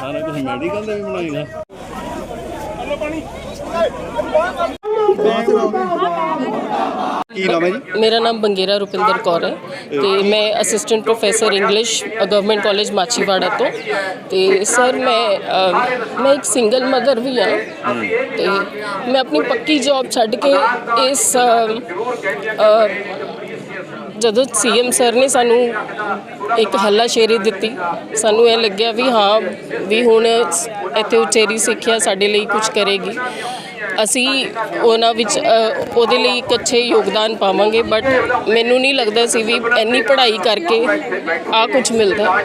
ਸਾਰਾ ਕੁਝ ਮੈਡੀਕਲ ਦਾ ਵੀ ਬਣਾਏਗਾ ਕੀ ਨਾਮ ਹੈ ਜੀ? ਮੇਰਾ ਨਾਮ ਬੰਗੇਰਾ ਰੁਪਿੰਦਰ ਕੌਰ ਹੈ ਤੇ ਮੈਂ assistant professor English government college Machhiwara ਤੋਂ। ਤੇ ਸਰ ਮੈਂ ਮੈਂ ਇੱਕ ਸਿੰਗਲ ਮਦਰ ਵੀ ਹਾਂ। ਤੇ ਮੈਂ ਆਪਣੀ ਪੱਕੀ ਜੌਬ ਛੱਡ ਕੇ ਇਸ ਜਦੋਂ ਸੀਐਮ ਸਰ ਨੇ ਸਾਨੂੰ ਇੱਕ ਹੱਲਾ ਸ਼ੇਰੀ ਦਿੱਤੀ, ਸਾਨੂੰ ਇਹ ਲੱਗਿਆ ਵੀ ਹਾਂ, ਵੀ ਹੁਣ ਇੱਥੇ ਉਚੇਰੀ ਸਿੱਖਿਆ ਸਾਡੇ ਲਈ ਕੁਝ ਕਰੇਗੀ। ਅਸੀਂ ਉਹਨਾਂ ਵਿੱਚ ਅ, ਉਹਦੇ ਲਈ ਇੱਕ ਅੱਛੇ ਯੋਗਦਾਨ ਪਾਵਾਂਗੇ ਬਟ ਮੈਨੂੰ ਨਹੀਂ ਲੱਗਦਾ ਸੀ ਵੀ ਇੰਨੀ ਪੜ੍ਹਾਈ ਕਰਕੇ ਆ ਕੁਝ ਮਿਲਦਾ।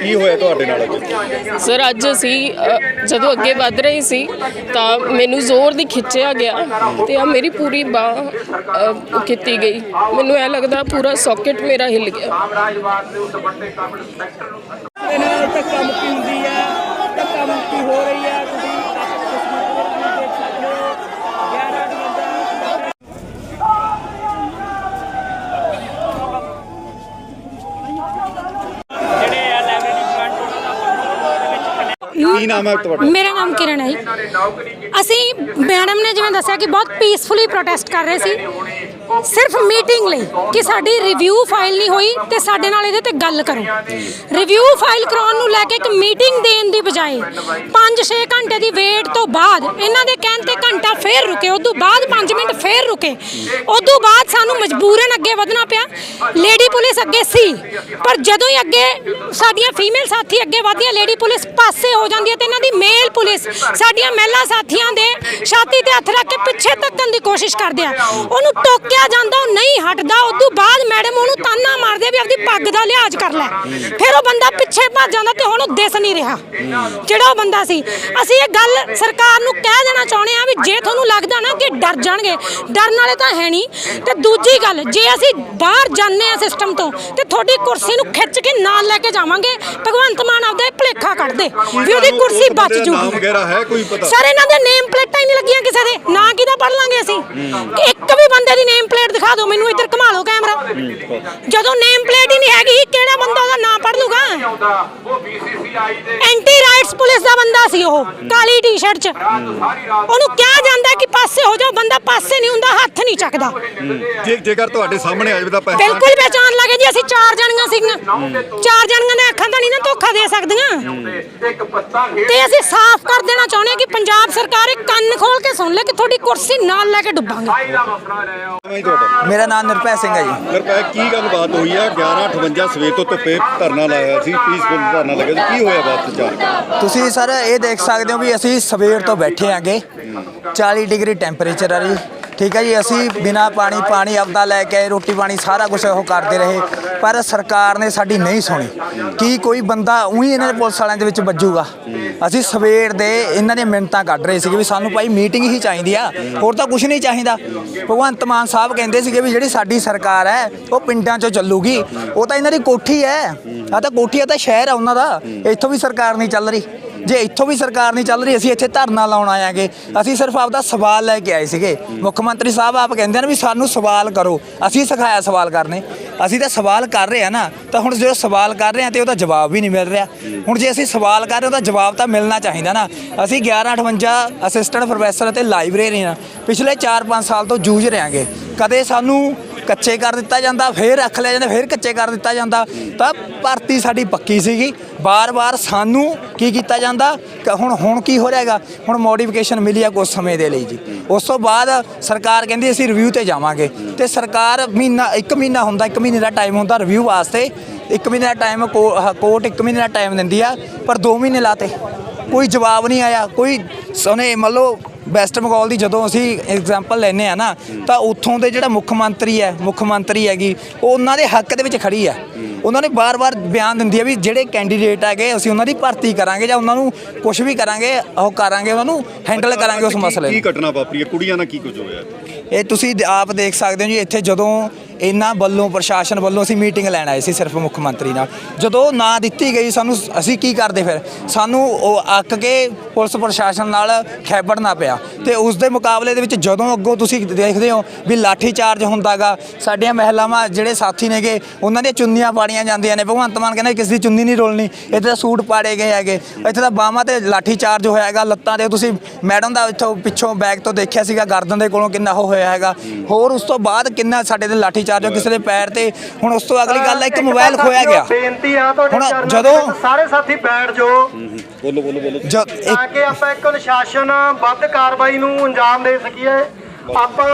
ਕੀ ਹੋਇਆ ਤੁਹਾਡੇ ਨਾਲ ਸਰ ਅੱਜ ਅਸੀਂ ਅ, ਜਦੋਂ ਅੱਗੇ ਵੱਧ ਰਹੇ ਸੀ ਤਾਂ ਮੈਨੂੰ ਜ਼ੋਰ ਦੀ ਖਿੱਚਿਆ ਗਿਆ ਤੇ ਆ ਮੇਰੀ ਪੂਰੀ ਬਾਹ ਕੀਤੀ ਗਈ। ਮੈਨੂੰ ਐ ਲੱਗਦਾ ਪੂਰਾ ਸੌਕਟ ਮੇਰਾ ਹਿੱਲ ਗਿਆ ਦੇ ਨਾਲ ਧੱਕਾ ਮੁੱਕੀ ਹੁੰਦੀ ਹੈ ਧੱਕਾ ਮੁੱਕੀ ਹੋ ਰਹੀ ਹੈ ਤੁਸੀਂ ਤਸਵੀਰਾਂ ਦੇਖ ਸਕਦੇ ਹੋ 11 ਬੰਦਾ ਜਿਹੜੇ ਆ ਲਾਇਬ੍ਰੇਰੀ ਫਰੰਟ ਉਹਨਾਂ ਦਾ ਕੰਟਰੋਲ ਦੇ ਵਿੱਚ ਖੰਨੇ ਕੀ ਨਾਮ ਹੈ ਤੁਹਾਡਾ ਮੇਰਾ ਨਾਮ ਕਿਰਨ ਹੈ ਜੀ। ਅਸੀਂ ਮੈਡਮ ਨੇ ਜਿਵੇਂ ਦੱਸਿਆ ਕਿ ਬਹੁਤ ਪੀਸਫੁਲੀ ਪ੍ਰੋਟੈਸਟ ਕਰ ਰਹੇ ਸੀ ਸਿਰਫ ਮੀਟਿੰਗ ਲਈ ਕਿ ਸਾਡੀ ਰਿਵਿਊ ਫਾਈਲ ਨਹੀਂ ਹੋਈ ਤੇ ਸਾਡੇ ਨਾਲ ਇਹਦੇ ਤੇ ਗੱਲ ਕਰੋ। ਰਿਵਿਊ ਫਾਈਲ ਕਰਾਉਣ ਨੂੰ ਲੈ ਕੇ ਇੱਕ ਮੀਟਿੰਗ ਦੇਣ ਦੀ ਬਜਾਏ 5-6 ਘੰਟੇ ਦੀ ਵੇਟ ਤੋਂ ਬਾਅਦ ਇਹਨਾਂ ਦੇ ਕਹਿਣ ਤੇ ਘੰਟਾ ਫੇਰ ਰੁਕੇ, ਉਦੋਂ ਬਾਅਦ 5 ਮਿੰਟ ਫੇਰ ਰੁਕੇ। ਉਦੋਂ ਬਾਅਦ ਸਾਨੂੰ ਮਜਬੂਰਨ ਅੱਗੇ ਵਧਣਾ ਪਿਆ। ਲੇਡੀ ਪੁਲਿਸ ਅੱਗੇ ਸੀ, ਪਰ ਜਦੋਂ ਹੀ ਅੱਗੇ ਸਾਡੀਆਂ ਫੀਮੇਲ ਸਾਥੀ ਅੱਗੇ ਵਧਦੀਆਂ ਲੇਡੀ ਪੁਲਿਸ ਪਾਸੇ ਹੋ ਜਾਂਦੀ ਹੈ ਤੇ ਇਹਨਾਂ ਦੀ ਮੇਲ ਪੁਲਿਸ ਸਾਡੀਆਂ ਮਹਿਲਾ ਸਾਥੀਆਂ ਦੇ ਛਾਤੀ ਤੇ ਹੱਥ ਰੱਖ ਕੇ ਪਿੱਛੇ ਤੱਕਣ ਦੀ ਕੋਸ਼ਿਸ਼ ਕਰਦੇ ਆ। ਉਹਨੂੰ ਟੋਕਿਆ ਜਾਂਦਾ ਉਹ ਨਹੀਂ ਹਟਦਾ। ਉਦੋਂ ਬਾਅਦ ਮੈਡਮ ਉਹਨੂੰ ਤਾਨਾ ਮਾਰਦੇ ਵੀ ਆਪਦੀ ਪੱਗ ਦਾ ਲਿਹਾਜ਼ ਕਰ ਲੈ। ਫਿਰ ਉਹ ਬੰਦਾ ਪਿੱਛੇ ਭੱਜ ਜਾਂਦਾ ਤੇ ਹੁਣ ਉਹ ਦਿਸ ਨਹੀਂ ਰਿਹਾ। ਜਿਹੜਾ ਉਹ ਬੰਦਾ ਸੀ। ਅਸੀਂ ਇਹ ਗੱਲ ਸਰਕਾਰ ਨੂੰ ਕਹਿ ਦੇਣਾ ਚਾਹੁੰਦੇ ਆ ਵੀ ਜੇ ਤੁਹਾਨੂੰ ਲੱਗਦਾ ਨਾ ਕਿ ਡਰ ਜਾਣਗੇ ਡਰਨ ਵਾਲੇ ਤਾਂ ਹੈ ਨਹੀਂ। ਤੇ ਦੂਜੀ ਗੱਲ ਜੇ ਅਸੀਂ ਬਾਹਰ ਜਾਂਦੇ ਆ ਸਿਸਟਮ ਤੋਂ ਤੇ ਤੁਹਾਡੀ ਕੁਰਸੀ ਨੂੰ ਖਿੱਚ ਕੇ ਨਾਲ ਲੈ ਕੇ ਜਾਵਾਂਗੇ ਭਗਵੰਤ ਮਾਨ ਆਪਦਾ ਇਹ ਭੁਲੇਖਾ ਕੱਢ ਦੇ ਵੀ ਉਹਦੀ ਕੁਰਸੀ ਬਚ ਨਾਮ ਜੂਗੀ। ਵਗੈਰਾ ਹੈ ਕੋਈ ਪਤਾ? ਸਰ ਇਹਨਾਂ ਦੇ ਨੇਮ ਪਲੇਟਾਂ ਹੀ ਨਹੀਂ ਲੱਗੀਆਂ ਕਿਸੇ ਦੇ। ਨਾਂ ਕਿਹਦਾ ਪੜ ਲਾਂਗੇ ਅਸੀਂ? ਇੱਕ ਵੀ ਬੰਦੇ ਦੀ ਨੇਮ ਪਲੇਟ ਦਿਖਾ ਦਿਓ ਮੈਨੂੰ ਇੱਧਰ ਘੁਮਾ ਲਓ ਕੈਮਰਾ ਜਦੋਂ ਨੇਮ ਪਲੇਟ ਹੀ ਨਹੀਂ ਹੈਗੀ ਕਿਹੜਾ ਬੰਦਾ ਉਹਦਾ ਨਾਂ ਪੜ ਲੂਗਾ ਐਂਟੀ ਰਾਈਟਸ ਪੁਲਿਸ ਦਾ ਬੰਦਾ ਸੀ ਉਹ ਕਾਲੀ ਟੀ-ਸ਼ਰਟ 'ਚ। ਉਹਨੂੰ ਕਿਹਾ ਜਾਂਦਾ ਕਿ ਪਾਸੇ ਹੋ ਜਾਓ ਬੰਦਾ ਪਾਸੇ ਨਹੀਂ ਹੁੰਦਾ ਹੱਥ ਨਹੀਂ ਚੱਕਦਾ। ਜੇ ਜੇਕਰ ਤੁਹਾਡੇ ਸਾਹਮਣੇ ਆ ਜਾਵੇ ਤਾਂ ਪਹਿਚਾਣ ਬਿਲਕੁਲ ਪਹਿਚਾਨ ਲੱਗੇ ਜੀ ਅਸੀਂ ਚਾਰ ਜਣੀਆਂ ਸੀਗੀਆਂ। ਚਾਰ ਜਣੀਆਂ ਦੇ ਅੱਖਾਂ ਤਾਂ ਨਹੀਂ ਨਾ ਧੋਖਾ ਦੇ ਸਕਦੀਆਂ। ਤੇ ਅਸੀਂ ਸਾਫ਼ ਕਰ ਦੇਣਾ ਚਾਹੁੰਦੇ ਹਾਂ ਕਿ ਪੰਜਾਬ ਸਰਕਾਰ ਇਹ ਕੰਨ ਖੋਲ ਕੇ ਸੁਣ ਲੈ ਕਿ ਤੁਹਾਡੀ ਕੁਰਸੀ ਨਾਲ ਲੈ ਕੇ ਡੁੱਬਾਂਗੇ। ਤੁਹਾਡਾ। ਮੇਰਾ ਨਾਮ ਨਿਰਭੈ ਸਿੰਘ ਹੈ ਜੀ। ਨਿਰਪੈ ਕੀ ਗੱਲਬਾਤ ਹੋਈ ਹੈ 11:58 ਸਵੇਰ ਤੋਂ ਧੁੱਪੇ ਧਰਨਾ ਲਾਇਆ ਸੀ ਪੀਸਫੁਲ ਧਰਨਾ ਲੱਗਿਆ ਸੀ। ਕੀ ਹੋਇਆ ਬਾਅਦ ਚ ਤੁਸੀਂ ਸਰ ਇਹ ਦੇਖ ਸਕਦੇ ਹੋ ਵੀ ਅਸੀਂ ਸਵੇਰ ਤੋਂ ਬੈਠੇ ਆਂਗੇ 40 ਡਿਗਰੀ ਟੈਂਪਰੇਚਰ ਆ ਜੀ। ਠੀਕ ਹੈ ਜੀ, ਅਸੀਂ ਬਿਨਾ ਪਾਣੀ ਪਾਣੀ ਆਪਦਾ ਲੈ ਕੇ ਰੋਟੀ ਪਾਣੀ ਸਾਰਾ ਕੁਝ ਉਹ ਕਰਦੇ ਰਹੇ, ਪਰ ਸਰਕਾਰ ਨੇ ਸਾਡੀ ਨਹੀਂ ਸੁਣੀ। ਕੀ ਕੋਈ ਬੰਦਾ ਉਹੀ ਇਹਨਾਂ ਦੇ ਪੁਲਿਸ ਵਾਲਿਆਂ ਦੇ ਵਿੱਚ ਵੱਜੂਗਾ? ਅਸੀਂ ਸਵੇਰ ਦੇ ਇਹਨਾਂ ਦੀਆਂ ਮਿੰਟਾਂ ਕੱਢ ਰਹੇ ਸੀਗੇ ਵੀ ਸਾਨੂੰ ਭਾਈ ਮੀਟਿੰਗ ਹੀ ਚਾਹੀਦੀ ਆ, ਹੋਰ ਤਾਂ ਕੁਝ ਨਹੀਂ ਚਾਹੀਦਾ। ਭਗਵੰਤ ਮਾਨ ਸਾਹਿਬ ਕਹਿੰਦੇ ਸੀਗੇ ਵੀ ਜਿਹੜੀ ਸਾਡੀ ਸਰਕਾਰ ਹੈ, ਉਹ ਪਿੰਡਾਂ 'ਚੋਂ ਚੱਲੂਗੀ। ਉਹ ਤਾਂ ਇਹਨਾਂ ਦੀ ਕੋਠੀ ਹੈ। ਆ ਤਾਂ ਕੋਠੀ ਆ ਤਾਂ ਸ਼ਹਿਰ ਆ ਉਹਨਾਂ ਦਾ। ਇੱਥੋਂ ਵੀ ਸਰਕਾਰ ਨਹੀਂ ਚੱਲ ਰਹੀ। ਜੇ ਇੱਥੋਂ ਵੀ ਸਰਕਾਰ ਨਹੀਂ ਚੱਲ ਰਹੀ, ਅਸੀਂ ਇੱਥੇ ਧਰਨਾ ਲਾਉਣ ਆਇਆਂਗੇ ਅਸੀਂ ਸਿਰਫ ਆਪਦਾ ਸਵਾਲ ਲੈ ਕੇ ਆਏ ਸੀਗੇ। ਮੁੱਖ ਮੰਤਰੀ ਸਾਹਿਬ ਆਪ ਕਹਿੰਦੇ ਨੇ ਵੀ ਸਾਨੂੰ ਸਵਾਲ ਕਰੋ। ਅਸੀਂ ਸਿਖਾਇਆ ਸਵਾਲ ਕਰਨੇ। ਅਸੀਂ ਤਾਂ ਸਵਾਲ ਕਰ ਰਹੇ ਆ ਨਾ, ਤਾਂ ਹੁਣ ਜੇ ਸਵਾਲ ਕਰ ਰਹੇ ਆ ਤੇ ਉਹਦਾ ਜਵਾਬ ਵੀ ਨਹੀਂ ਮਿਲ ਰਿਹਾ। ਹੁਣ ਜੇ ਅਸੀਂ ਸਵਾਲ ਕਰ ਰਹੇ ਉਹਦਾ ਜਵਾਬ ਤਾਂ ਮਿਲਣਾ ਚਾਹੀਦਾ ਨਾ। ਅਸੀਂ 1158 ਅਸਿਸਟੈਂਟ ਪ੍ਰੋਫੈਸਰ ਅਤੇ ਲਾਇਬ੍ਰੇਰੀਅਨ ਪਿਛਲੇ 4-5 ਸਾਲ ਤੋਂ ਜੂਝ ਰਹੇ ਹਾਂਗੇ। ਕਦੇ ਸਾਨੂੰ ਕੱਚੇ ਕਰ ਦਿੱਤਾ ਜਾਂਦਾ, ਫੇਰ ਰੱਖ ਲਿਆ ਜਾਂਦਾ, ਫੇਰ ਕੱਚੇ ਕਰ ਦਿੱਤਾ ਜਾਂਦਾ। ਤਾਂ ਭਰਤੀ ਸਾਡੀ ਪੱਕੀ ਸੀਗੀ। ਬਾਰ-ਬਾਰ ਸਾਨੂੰ ਕੀ ਕੀਤਾ ਜਾਂਦਾ? ਹੁਣ ਹੁਣ ਕੀ ਹੋ ਰਿਹਾਗਾ ਹੁਣ ਮੋਡੀਫਿਕੇਸ਼ਨ ਮਿਲੀ ਆ ਕੁਝ ਸਮੇਂ ਦੇ ਲਈ ਜੀ। ਉਸ ਤੋਂ ਬਾਅਦ ਸਰਕਾਰ ਕਹਿੰਦੀ ਅਸੀਂ ਰਿਵਿਊ ਤੇ ਜਾਵਾਂਗੇ। ਤੇ ਸਰਕਾਰ ਮਹੀਨਾ, ਇੱਕ ਮਹੀਨਾ ਹੁੰਦਾ, ਇੱਕ ਮਹੀਨੇ ਦਾ ਟਾਈਮ ਹੁੰਦਾ ਰਿਵਿਊ ਵਾਸਤੇ। ਇੱਕ ਮਹੀਨੇ ਦਾ ਟਾਈਮ ਕੋਰਟ ਇੱਕ ਮਹੀਨੇ ਦਾ ਟਾਈਮ ਦਿੰਦੀ ਆ, ਪਰ 2 ਮਹੀਨੇ ਲਾਤੇ। ਕੋਈ ਜਵਾਬ ਨਹੀਂ ਆਇਆ। ਕੋਈ ਸੋਨੇ ਮੰਨ ਲਓ ਵੈਸਟ ਬੰਗਾਲ ਦੀ ਜਦੋਂ ਅਸੀਂ ਐਗਜ਼ਾਮਪਲ ਲੈਨੇ ਆ ਨਾ ਤਾਂ ਉੱਥੋਂ ਦੇ ਜਿਹੜਾ ਮੁੱਖ ਮੰਤਰੀ ਹੈ ਮੁੱਖ ਮੰਤਰੀ ਹੈਗੀ ਉਹ ਉਹਨਾਂ ਦੇ ਹੱਕ ਦੇ ਵਿੱਚ ਖੜੀ ਆ ਉਹਨਾਂ ਨੇ ਬਾਰ-ਬਾਰ ਬਿਆਨ ਦਿੰਦੀ ਆ ਵੀ ਜਿਹੜੇ ਕੈਂਡੀਡੇਟ ਹੈਗੇ ਅਸੀਂ ਉਹਨਾਂ ਦੀ ਭਰਤੀ ਕਰਾਂਗੇ ਜਾਂ ਉਹਨਾਂ ਨੂੰ ਕੁਝ ਵੀ ਕਰਾਂਗੇ ਉਹ ਕਰਾਂਗੇ ਉਹਨਾਂ ਨੂੰ ਹੈਂਡਲ ਕਰਾਂਗੇ ਉਸ ਮਸਲੇ ਨੂੰ। ਕੀ ਘਟਨਾ ਵਾਪਰੀ ਹੈ? ਕੁੜੀਆਂ ਨਾਲ ਕੀ ਕੁਝ ਹੋਇਆ ਇਹ ਤੁਸੀਂ ਆਪ ਦੇਖ ਸਕਦੇ ਹੋ ਜੀ ਇੱਥੇ ਜਦੋਂ ਇਹਨਾਂ ਵੱਲੋਂ, ਪ੍ਰਸ਼ਾਸਨ ਵੱਲੋਂ ਅਸੀਂ ਮੀਟਿੰਗ ਲੈਣ ਆਏ ਸੀ ਸਿਰਫ ਮੁੱਖ ਮੰਤਰੀ ਨਾਲ। ਜਦੋਂ ਨਾ ਦਿੱਤੀ ਗਈ, ਸਾਨੂੰ ਅਸੀਂ ਕੀ ਕਰਦੇ ਫਿਰ? ਸਾਨੂੰ ਉਹ ਅੱਕ ਕੇ ਪੁਲਿਸ ਪ੍ਰਸ਼ਾਸਨ ਨਾਲ ਖੈਬੜਨਾ ਪਿਆ ਤੇ ਉਸ ਦੇ ਮੁਕਾਬਲੇ ਦੇ ਵਿੱਚ ਜਦੋਂ ਅੱਗੋਂ ਤੁਸੀਂ ਦੇਖਦੇ ਹੋ ਵੀ ਲਾਠੀ ਚਾਰਜ ਹੁੰਦਾਗਾ, ਸਾਡੀਆਂ ਮਹਿਲਾਵਾਂ ਜਿਹੜੇ ਸਾਥੀ ਨੇਗੇ, ਉਹਨਾਂ ਦੀਆਂ ਚੁੰਨੀਆਂ ਪਾੜੀਆਂ ਜਾਂਦੀਆਂ ਨੇ। ਭਗਵੰਤ ਮਾਨ ਕਹਿੰਦਾ ਕਿਸੇ ਦੀ ਚੁੰਨੀ ਨਹੀਂ ਰੋਲਣੀ, ਇੱਥੇ ਤਾਂ ਸੂਟ ਪਾੜੇ ਗਏ ਹੈਗੇ। ਇੱਥੇ ਤਾਂ ਬਾਹਾਂ ਤੇ ਲਾਠੀ ਚਾਰਜ ਹੋਇਆ ਹੈਗਾ, ਲੱਤਾਂ ਤੇ ਤੁਸੀਂ ਮੈਡਮ ਦਾ ਇੱਥੋਂ ਪਿੱਛੋਂ ਬੈਗ ਤੋਂ ਦੇਖਿਆ ਸੀਗਾ, ਗਰਦਨ ਦੇ ਕੋਲੋਂ ਕਿੰਨਾ ਉਹ ਹੋਇਆ ਹੈਗਾ। ਹੋਰ ਉਸ ਤੋਂ ਬਾਅਦ ਕਿੰਨਾ ਸਾਡੇ ਤੇ ਲਾਠੀ ਚਾਰਜ ਹੋ ਕਿਸੇ ਦੇ ਪੈਰ ਤੇ। ਹੁਣ ਉਸ ਤੋਂ ਅਗਲੀ ਗੱਲ ਹੈ ਇੱਕ ਮੋਬਾਈਲ ਖੋਇਆ ਗਿਆ। ਬੇਨਤੀ ਆ ਤੁਹਾਡੇ ਹੁਣ ਚਰਨਾਂ ਜਦੋਂ- ਵਿੱਚ ਸਾਰੇ ਸਾਥੀ ਬੈਠ ਜਾਓ। ਬੋਲੋ ਬੋਲੋ ਬੋਲੋ। ਜਦ ਤਾਂ ਇੱਕ ਕਿ ਆਪਾਂ ਇੱਕ ਅਨੁਸ਼ਾਸਨ ਬੱਧ ਕਾਰਵਾਈ ਨੂੰ ਅੰਜਾਮ ਦੇ ਸਕੀਏ। ਆਪਾਂ